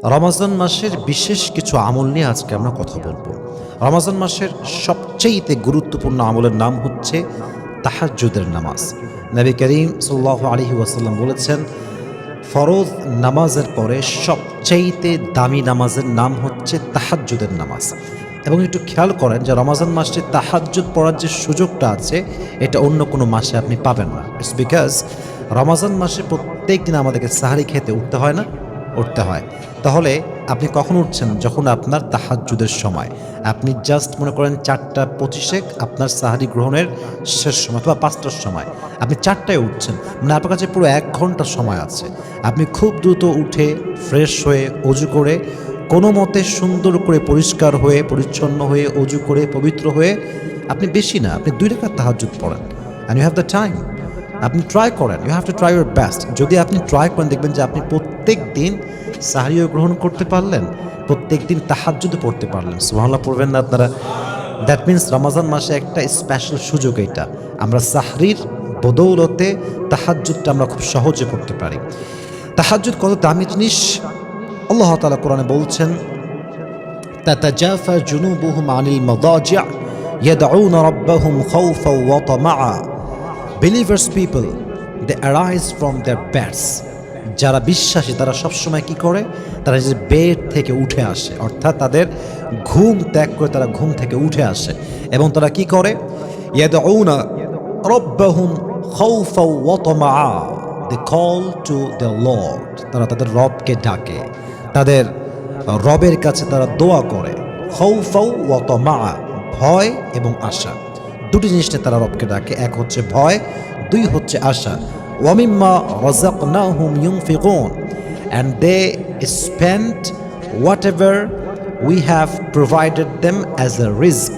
রমাজান মাসের বিশেষ কিছু আমল নিয়ে আজকে আমরা কথা বলব। রমাজান মাসের সবচেয়েতে গুরুত্বপূর্ণ আমলের নাম হচ্ছে তাহাজ্জুদের নামাজ। নবী করিম সাল্লাহ আলহি ওয়াসাল্লাম বলেছেন, ফরজ নামাজের পরে সবচাইতে দামি নামাজের নাম হচ্ছে তাহাজ্জুদের নামাজ। এবং একটু খেয়াল করেন যে রমাজান মাসে তাহাজ্জুদ পড়ার যে সুযোগটা আছে, এটা অন্য কোনো মাসে আপনি পাবেন না। ইটস বিকজ রমাজান মাসে প্রত্যেক দিন আমাদেরকে সাহারি খেতে উঠতে হয় না। উঠতে হয়। তাহলে আপনি কখন উঠছেন? যখন আপনার তাহাজ্জুদের সময়। আপনি জাস্ট মনে করেন চারটা পঁচিশে আপনার সাহারি গ্রহণের শেষ সময় অথবা পাঁচটার সময়। আপনি চারটায় উঠছেন। মানে আপনার কাছে পুরো এক ঘণ্টা সময় আছে। আপনি খুব দ্রুত উঠে ফ্রেশ হয়ে অজু করে কোনো মতে সুন্দর করে পরিষ্কার হয়ে, পরিচ্ছন্ন হয়ে অজু করে, পবিত্র হয়ে আপনি বেশি না, আপনি দুই রেখা তাহাজ্জুদ পড়েন। And you have the time আপনি ট্রাই করেন। You have to try your best যদি আপনি ট্রাই করেন, দেখবেন যে আপনি প্রত্যেক দিন সাহারিও গ্রহণ করতে পারলেন প্রত্যেক দিন তাহাজ্জুদ পড়তে পারলেন সুবহানাল্লাহ পড়বেন না আপনারা দ্যাট মিন্স রমাজান মাসে একটা স্পেশাল সুযোগ এটা আমরা সাহরির বদৌলতে তাহাজ্জুদটা আমরা খুব সহজে পড়তে পারি তাহাজ্জুদ কত দামি জিনিস আল্লাহ তাআলা কোরআনে বলছেন تتجافى جنوبهم عن المضاجع يدعون ربهم خوفا وطمعا believers people they arise from their beds যারা বিশ্বাসী, তারা সবসময় কি করে? তারা যে বেড থেকে উঠে আসে। অর্থাৎ তাদের ঘুম ত্যাগ করে তারা ঘুম থেকে উঠে আসে। এবং তারা কি করে? কল টু দ্য লর্ড তারা তাদের রবকে ডাকে। তাদের রবের কাছে তারা দোয়া করে। ভয় এবং আশা। দুটি জিনিসটা তারা রবকে ডাকে। এক হচ্ছে ভয়, দুই হচ্ছে আশা। রাযাকনাহুম ইউনফিকুন and they spend whatever we have provided them as a risk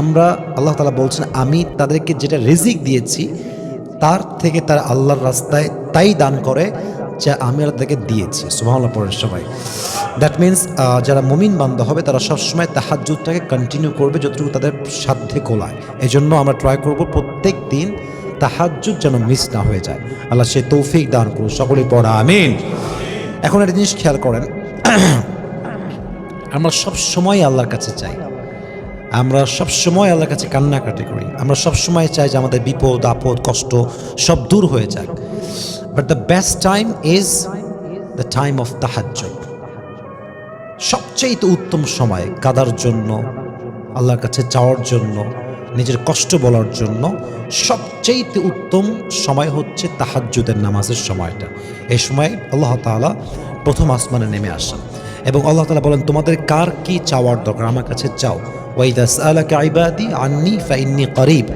আমরা, আল্লাহ তালা বলছেন, আমি তাদেরকে যেটা রিজিক দিয়েছি, তার থেকে তারা আল্লাহর রাস্তায় তাই দান করে যা আমি আল্লাহ তাদেরকে দিয়েছি। পড়েন সবাই। দ্যাট মিন্স যারা মমিন বান্ধ হবে, তারা সবসময় তাহাজ্জুদটাকে কন্টিনিউ করবে যতটুকু তাদের সাধ্যে কোলায় এই জন্য আমরা ট্রাই করব প্রত্যেক দিন তাহাজ্জুদ যেন মিস না হয়ে যায়। আল্লাহ সে তৌফিক দান করুন, সকলেই পড়া, আমিন। এখন একটা জিনিস খেয়াল করেন, আমরা সব সময় আল্লাহর কাছে চাই। আমরা সব সময় আল্লাহর কাছে কান্নাকাটি করি। আমরা সব সময় চাই যে আমাদের বিপদ, আপদ, কষ্ট সব দূর হয়ে যাক। But the best time is the time of তাহাজ্জুদ। সবচেয়ে উত্তম সময় কাদার জন্য, আল্লাহর কাছে যাওয়ার জন্য। নিজের কষ্ট বলার জন্য সবচেয়ে উত্তম সময় হচ্ছে তাহাজ্জুদের নামাজের সময়টা। এই সময় আল্লাহ তাআলা প্রথম আসমানে নেমে আসেন এবং আল্লাহ তালা বলেন, তোমাদের কার কি চাওয়ার দরকার? আমার কাছে চাও। আন্নি ফাইন্নি করিব।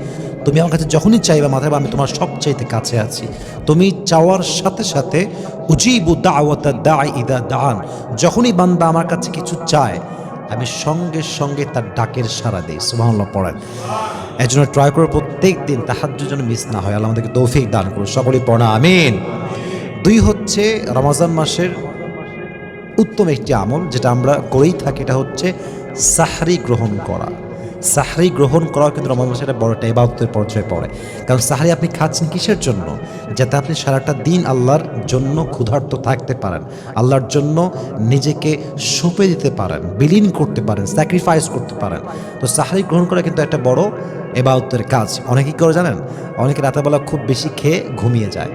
তুমি আমার কাছে যখনই চাইবা, মাথায় আমি তোমার সবচাইতে কাছে আছি। তুমি চাওয়ার সাথে সাথে উজিবু দাওয়াতা দা ইদা দান যখনই বান্দা আমার কাছে কিছু চায় আমি সঙ্গে সঙ্গে তার ডাকের সাড়া দিই, সুবহানাল্লাহ, পড়েন। এই জন্য ট্রাই করে প্রত্যেক দিন তাহার যেন মিস না হয়। আল্লাহ আমাদেরকে তৌফিক দান করুন সকলেই পড়া আমিন। দুই হচ্ছে, রমাজান মাসের উত্তম একটি আমল যেটা আমরা করেই থাকি, এটা হচ্ছে সাহারি গ্রহণ করা। সাহরি গ্রহণ করাও কিন্তু রমজান একটা বড় একটা ইবাদতের পর্যায়ে পড়ে। কারণ সাহরি আপনি খাচ্ছেন কিসের জন্য? যাতে আপনি সারাটা দিন আল্লাহর জন্য ক্ষুধার্ত থাকতে পারেন, আল্লাহর জন্য নিজেকে সঁপে দিতে পারেন, বিলীন করতে পারেন স্যাক্রিফাইস করতে পারেন। তো সাহরি গ্রহণ করা কিন্তু একটা বড় এবাদতের কাজ। অনেকেই করে জানেন? অনেকে রাতেবেলা খুব বেশি খেয়ে ঘুমিয়ে যায়।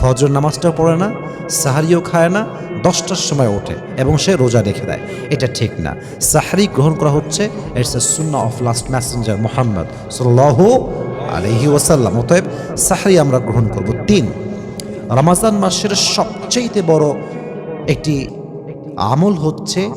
ফজর নামাজটাও পড়ে না, সাহারিও খায় না, দশটার সময় ওঠে এবং সে রোজা রেখে দেয়। এটা ঠিক না। সাহারি গ্রহণ করা হচ্ছে ইটস এ সুন্না অফ লাস্ট ম্যাসেঞ্জার মোহাম্মদ সাল্লাহ আলহি ওসাল্লাম অতএব সাহারি আমরা গ্রহণ করব। তিন, রমাজান মাসের সবচেয়ে বড় একটি আমল হচ্ছে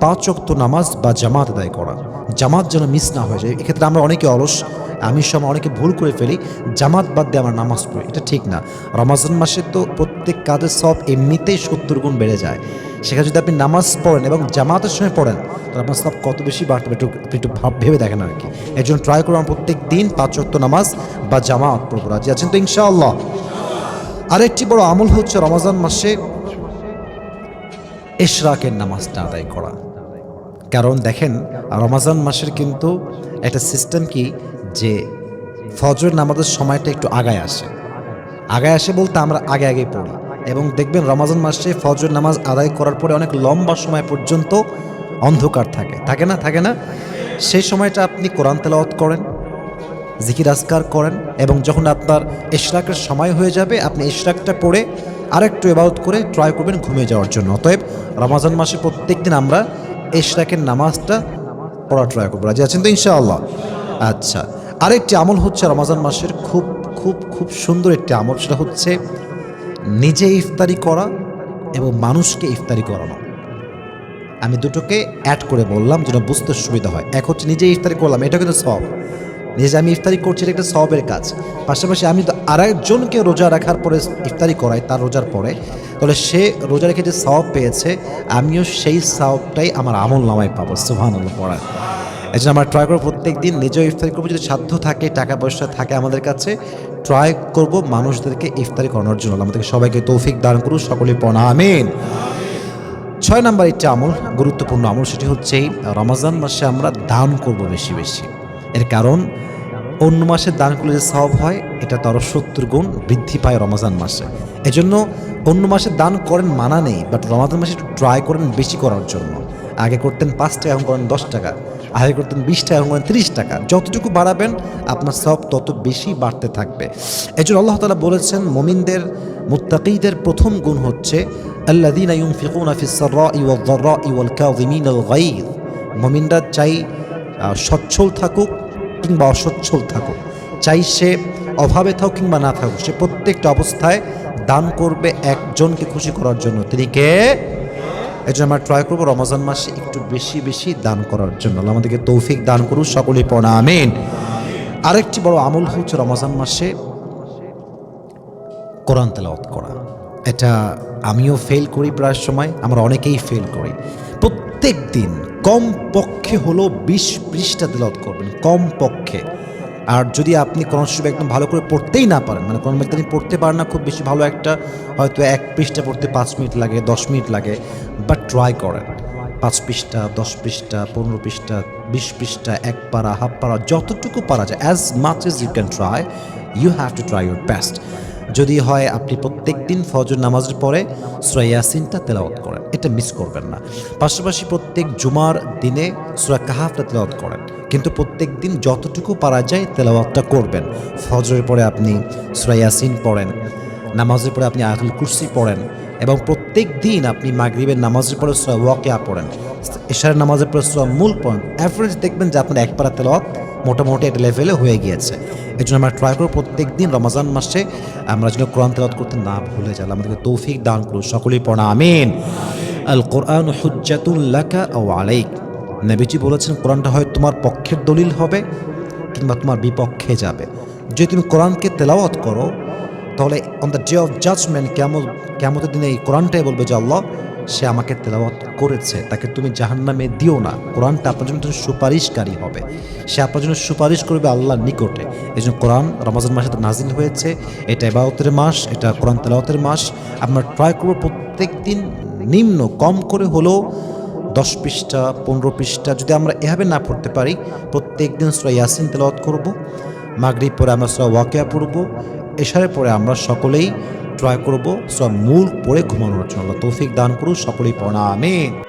পাঁচ অক্ত নামাজ বা জামাত আদায় করা। জামাত যেন মিস না হয়ে যায়। এক্ষেত্রে আমরা অনেকে অলস আমি সময় অনেকে ভুল করে ফেলি, জামাত বাদ দিয়ে আমার নামাজ পড়ি। এটা ঠিক না। রমাজান মাসে তো প্রত্যেক কাজের সব এমনিতেই সত্তর গুণ বেড়ে যায়। সেখানে যদি আপনি নামাজ পড়েন এবং জামাতের সময় পড়েন, তাহলে আপনার সব কত বেশি বাড়তে একটু, আপনি একটু ভাব, ভেবে দেখেন আর কি। এর জন্য ট্রাই করুন প্রত্যেক দিন পাঁচ নামাজ বা জামাত পড়ব। রাজি আছেন তো ইনশাআল্লাহ? আরেকটি বড় আমল হচ্ছে রমাজান মাসে এশরাকের নামাজটা আদায় করা। কারণ দেখেন, রমাজান মাসের কিন্তু একটা সিস্টেম কি? যে ফজর নামাজের সময়টা একটু আগায় আসে। আগায় আসে বলতে আমরা আগে আগে পড়ি। এবং দেখবেন রমাজান মাসে ফজর নামাজ আদায় করার পরে অনেক লম্বা সময় পর্যন্ত অন্ধকার থাকে। থাকে না? থাকে না? সেই সময়টা আপনি কোরআন তেলাওয়াত করেন, জিকির আসকার করেন এবং যখন আপনার ইশরাকের সময় হয়ে যাবে, আপনি ইশরাকটা পড়ে আরেকটু এবাদত করে ট্রাই করবেন ঘুমিয়ে যাওয়ার জন্য। অতএব রমাজান মাসে প্রত্যেক দিন আমরা ইশরাকের নামাজটা পড়া ট্রাই করব। রাজি আছেন তো ইনশাআল্লাহ? আচ্ছা। আরেকটি আমল হচ্ছে রমাজান মাসের খুব খুব খুব সুন্দর একটি আমল। সেটা হচ্ছে নিজে ইফতারি করা এবং মানুষকে ইফতারি করানো। আমি দুটোকে অ্যাড করে বললাম যেটা বুঝতে সুবিধা হয়। এক হচ্ছে নিজে ইফতারি করলাম, এটা কিন্তু সব নিজে আমি ইফতারি করছি, এটা একটা সবের কাজ। পাশাপাশি আমি তো আরেকজনকে রোজা রাখার পরে ইফতারি করাই, তার রোজার পরে। তাহলে সে রোজা রেখে যে সব পেয়েছে, আমিও সেই সবটাই আমার আমল নামায় পাবো সুহান পড়ার এই জন্য আমরা ট্রাই করব প্রত্যেক দিন নিজেও ইফতারি করব, যদি সাধ্য থাকে টাকা পয়সা থাকে আমাদের কাছে ট্রাই করব মানুষদেরকে ইফতারি করানোর জন্য। আমাদেরকে সবাইকে তৌফিক দান করুন সকলে পড়া আমিন। ছয় নম্বর একটি আমল, গুরুত্বপূর্ণ আমল সেটি হচ্ছে রমাজান মাসে আমরা দান করব বেশি বেশি। এর কারণ, অন্য মাসে দান করলে যে সব হয়, এটা তারও সত্তর গুণ বৃদ্ধি পায় রমাজান মাসে। এজন্য অন্য মাসে দান করেন মানা নেই বাট রমাজান মাসে একটু ট্রাই করেন বেশি করার জন্য। আগে করতেন পাঁচ টাকা, এখন করেন দশ টাকা। আগে করতেন বিশ টাকা, এখন করেন তিরিশ টাকা। যতটুকু বাড়াবেন, আপনার সব তত বেশি বাড়তে থাকবে। এজন্য আল্লাহ তালা বলেছেন, মমিনদের, মুত্তাকিদের প্রথম গুণ হচ্ছে আল্লাদিনা সাররাই ওয়াল দাররাই ওয়াল কাযিমিনাল গায়জ মুমিনরা চাই সচ্ছল থাকুক কিংবা অসচ্ছল থাকুক। চাই সে অভাবে থাকুক কিংবা না থাকুক। সে প্রত্যেকটা অবস্থায় দান করবে একজনকে খুশি করার জন্য। তিনি কে? এই জন্য আমরা ট্রাই করব রমজান মাসে একটু বেশি বেশি দান করার জন্য। আমাদেরকে তৌফিক দান করুন সকলেই পড়া আমিন। আরেকটি বড় আমল হচ্ছে রমজান মাসে কোরআন তেলাওয়াত করা। এটা আমিও ফেল করি প্রায় সময়, আমরা অনেকেই ফেল করি। প্রত্যেক দিন কম পক্ষে হলো বিশ পৃষ্ঠা তেলাওয়াত করবেন কম পক্ষে আর যদি আপনি কোরআন শরীফ একদম ভালো করে পড়তেই না পারেন মানে কোরআন মাজিদ আপনি পড়তে পারেন না, খুব বেশি ভালো একটা হয়তো এক পৃষ্ঠা পড়তে পাঁচ মিনিট লাগে, দশ মিনিট লাগে বাট ট্রাই করেন। পাঁচ পৃষ্ঠা, দশ পৃষ্ঠা, পনেরো পৃষ্ঠা, বিশ পৃষ্ঠা, এক পারা, হাফ পারা, যতটুকু পারা যায় as much as you can try you have to try your best যদি হয়, আপনি প্রত্যেক দিন ফজর নামাজের পরে সুরা ইয়াসিনটা তেলাওয়াত করেন। এটা মিস করবেন না। পাশাপাশি প্রত্যেক জুমার দিনে সুরা কাহাফটা তেলাওয়াত করেন। কিন্তু প্রত্যেক দিন যতটুকু পারা যায়, তেলাওয়াতটা করবেন। ফজরের পরে আপনি সুরা ইয়াসিন পড়েন, নামাজের পরে আপনি আয়াতুল কুরসি পড়েন এবং প্রত্যেক দিন আপনি মাগরিবের নামাজের পরে সুরা ওয়াকিয়া পড়েন। এশারের নামাজের পরে সুরা মূল পড়েন। অ্যাভারেজ দেখবেন যে আপনার এক পারা তেলাওয়াত মোটামুটি একটা লেভেলে হয়ে গিয়েছে। এই জন্য আমরা ট্রাই করব প্রত্যেক দিন রমজান মাসে আমরা যেন কোরআন তেলাওয়াত করতে না ভুলে যাই। আমাদেরকে তৌফিক দান করুন সকলেই পড়া, আমিন। আল কোরআন হুজ্জাতুল্লাকা ও আলাইক। নবীজি বলেছেন, কোরআনটা হয় তোমার পক্ষের দলিল হবে কিংবা তোমার বিপক্ষে যাবে। যদি তুমি কোরআনকে তেলাওয়াত করো, তাহলে on the day of judgement কেমন কেমতের দিনে এই কোরআনটাই বলবে যে আল্লাহ সে আমাকে তেলাওয়াত করেছে, তাকে তুমি জাহান্নামে দিও না। কোরআনটা আপনার জন্য সুপারিশকারী হবে। সে আপনার জন্য সুপারিশ করবে আল্লাহর নিকটে। এই জন্য কোরআন রমাজান মাসে নাজিল হয়েছে। এটা এবাউতের মাস, এটা কোরআন তেলাওয়াতের মাস। আমরা ট্রাই করব প্রত্যেক দিন নিম্ন, কম করে হলেও দশ পৃষ্ঠা, পনেরো পৃষ্ঠা, যদি আমরা এভাবে না পড়তে পারি প্রত্যেক দিন সুরা ইয়াসিন তেলাওয়াত করব। মাগরিব পরে আমরা সুরা ওয়াকিয়া পড়ব। এশারের পরে আমরা সকলেই ট্রাই করব। সব মূল পড়ে ঘুমানোর জন্য। তৌফিক দান করুন সকলেই পড়া আমিন।